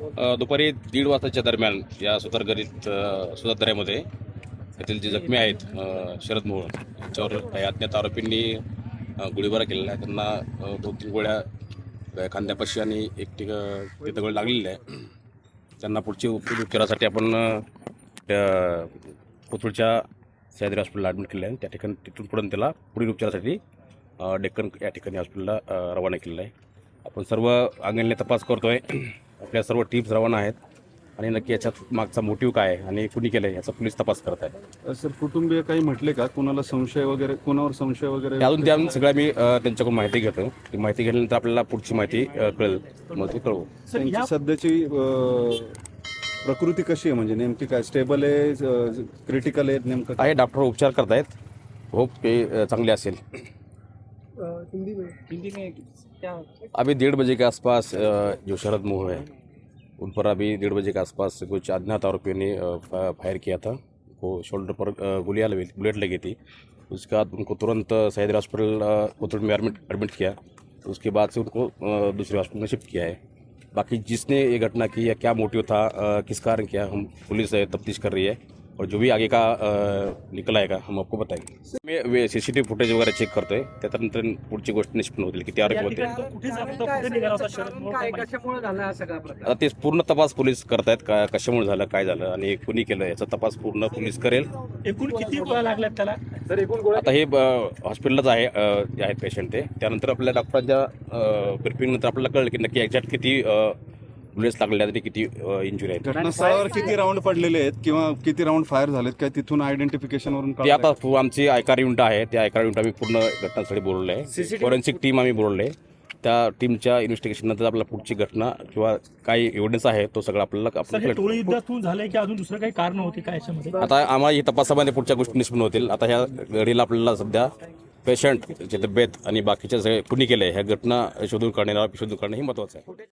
दुपारी दीड वाजताच्या दरम्यान या सुतारगरीत सुतारदऱ्यामध्ये येथील जे जखमी आहेत शरद मोहोळ यांच्यावर काही अज्ञात आरोपींनी गोळीबार केलेला आहे. त्यांना दोन तीन गोळ्या खांद्यापाशी आणि एक टिक दगड लागलेली आहे. त्यांना पुढची उपचारासाठी आपण त्या कोथरूडच्या सह्याद्री हॉस्पिटलला ॲडमिट केलं आहे. त्या ठिकाणी तिथून पुढे त्याला पुढील उपचारासाठी डेक्कन या ठिकाणी हॉस्पिटलला रवाना केलेलं आहे. आपण सर्व अंगणले तपास करतो आहे आपल्या सर्व टीम्स रवाना आहेत. आणि नक्की याच्यात मागचा मोटिव्ह काय आहे आणि कुणी केलं आहे याचा पोलीस तपास करत आहे सर कुटुंबीय काही म्हटले का? कोणाला संशय वगैरे कोणावर संशय वगैरे? अजून त्या सगळ्या मी त्यांच्याकडून माहिती घेतो ती माहिती घेतल्यानंतर आपल्याला पुढची माहिती कळेल. मग ते कळवू. त्यांची सध्याची प्रकृती कशी आहे? म्हणजे नेमकी काय? स्टेबल आहे क्रिटिकल आहे नेमकं काय? आहे डॉक्टर उपचार करतायत. होप ते चांगले असेल. हिंदी में? हिंदी में क्या? अभी डेढ़ बजे के आसपास जो शरद मोह है उन पर अभी डेढ़ बजे के आसपास कुछ अज्ञात आरोपियों ने फायर किया था। उनको शोल्डर पर गोलियाँ लगी बुलेट लगी थी। उसके बाद उनको तुरंत सैदर हॉस्पिटल अ, में एडमिट एडमिट किया। उसके बाद से उनको दूसरे हॉस्पिटल में शिफ्ट किया है। बाकी जिसने ये घटना की या क्या मोटिव था किस कारण किया हम पुलिस तफ्तीश कर रही है। और जो भी आगे का निकल आएगा हम आपको बताएंगे। मी C C T V footage वगैरे चेक करतोय त्याच्यानंतर पुढची गोष्ट निष्पन्न होतील किती आरोपी होते हा। आता ते पूर्ण तपास पोलीस करतायत का कशामुळे झालं काय झालं आणि कुणी केलं याचा तपास पूर्ण पोलीस करेल. एकूण किती गोळ्या लागल्यात त्याला? आता हे हॉस्पिटलच आहे जे आहेत पेशंट ते. त्यानंतर आपल्या डॉक्टरांच्या ब्रिफिंग नंतर आपल्याला कळलं की नक्की एक्झॅक्ट किती बुलेट्स लागलेल्या आहेत आणि किती इंजुरी आहेत. घटनास्थळावर किती राऊंड पडलेले आहेत किंवा किती राऊंड फायर झालेत काय तिथून आयडेंटिफिकेशन वरून ते आता आमची आयकार युनिट आहे. त्या आयकार युनिट आम्ही पूर्ण घटनास्थळी बोलवलं आहे. फॉरेन्सिक टीम आम्ही बोलवलं आहे. त्या टीमच्या इन्व्हेस्टिगेशन नंतर आपल्याला पुढची घटना किंवा काय एव्हिडन्स आहे तो सगळं आपल्याला सर हे युद्धातून झालंय की अजून दुसरं काही कारण होती काय याच्यामध्ये? आता आम्हाला ही तपासामध्ये पुढच्या गोष्टी निष्पन्न होतील. आता ह्या घडीला आपल्याला सध्या पेशंट ची तब्येत आणि बाकीच्या सगळे कुणी केले ह्या घटना शोधून काढणे शोधून काढणे हे महत्वाचं आहे.